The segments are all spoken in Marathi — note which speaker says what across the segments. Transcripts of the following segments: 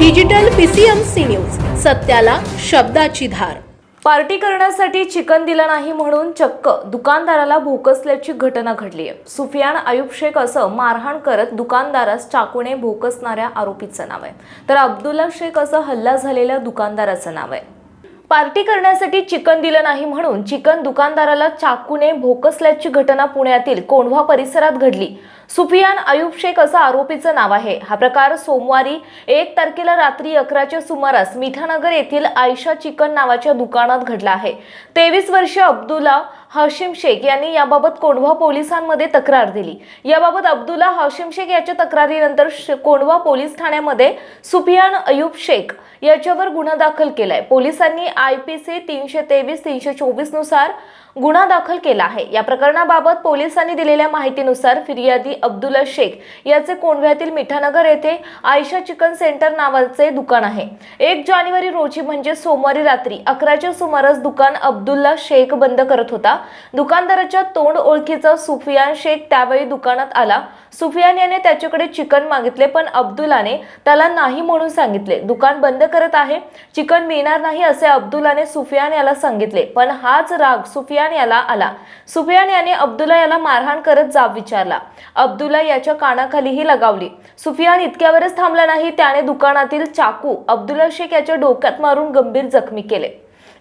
Speaker 1: डिजिटल पीसीएमसी न्यूज सत्याला शब्दाची धार.
Speaker 2: पार्टी करण्यासाठी चिकन दिलं नाही म्हणून चक्क दुकानदाराला भोकसल्याची घटना घडली. आहे सुफियान आयुब शेख असं मारहाण करत दुकानदारास चाकूने भोकसणाऱ्या आरोपीचं नाव आहे. तर अब्दुल्ला शेख असं हल्ला झालेल्या दुकानदाराचं नाव आहे. पार्टी करण्यासाठी चिकन दिलं नाही म्हणून चिकन दुकानदाराला चाकूने भोकसल्याची घटना पुण्यातील कोंढवा परिसरात घडली. सुफियान अयुब शेख असं आरोपीचं नाव आहे. हा प्रकार सोमवारी एक तारखेला रात्री अकराच्या सुमारास मिठानगर येथील आयशा चिकन नावाच्या दुकानात घडला आहे. तेवीस वर्षीय अब्दुल्ला हाशिम शेख यांनी याबाबत कोंढवा पोलिसांमध्ये तक्रार दिली. याबाबत अब्दुल्ला हाशिम शेख याच्या तक्रारीनंतर श- कोंढवा पोलीस ठाण्यामध्ये सुफियान अयूब शेख याच्यावर गुन्हा दाखल केलाय. पोलिसांनी आय पी सी तीनशे तेवीस तीनशे चोवीसनुसार गुन्हा दाखल केला आहे. या प्रकरणाबाबत पोलिसांनी दिलेल्या माहितीनुसार फिर्यादी अब्दुल्ला शेख याचे कोंढव्यातील मिठानगर येथे आयशा चिकन सेंटर नावाचे दुकान आहे. एक जानेवारी रोजी म्हणजे सोमवारी रात्री अकराच्या सुमारास दुकान अब्दुल्ला शेख बंद करत होता. दुकानदाराच्या तोंड ओळखीचा सुफियान शेख त्यावेळी दुकानात आला. सुफियान याने त्याच्याकडे चिकन मागितले पण अब्दुल्लाने त्याला नाही म्हणून सांगितले. दुकान बंद करत आहे चिकन मिळणार नाही असे अब्दुल्लाने सुफियान याला सांगितले. पण हाच राग सुफियान याला आला. सुफियान याने अब्दुल्ला याला मारहाण करत जाब विचारला. अब्दुल्ला याच्या कानाखालीही लगावली. सुफियान इतक्यावरच थांबला नाही त्याने दुकानातील चाकू अब्दुल्ला शेख याच्या डोक्यात मारून गंभीर जखमी केले.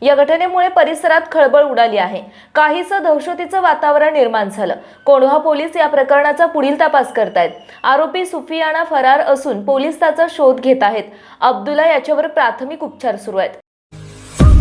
Speaker 2: या घटनेमुळे परिसरात खळबळ उडाली आहे. काहीसं दहशतीचं वातावरण निर्माण झालं. कोंढवा पोलीस या प्रकरणाचा पुढील तपास करतायत. आरोपी सुफियाना फरार असून पोलीस त्याचा शोध घेत आहेत. अब्दुल्ला याच्यावर प्राथमिक उपचार सुरू आहेत.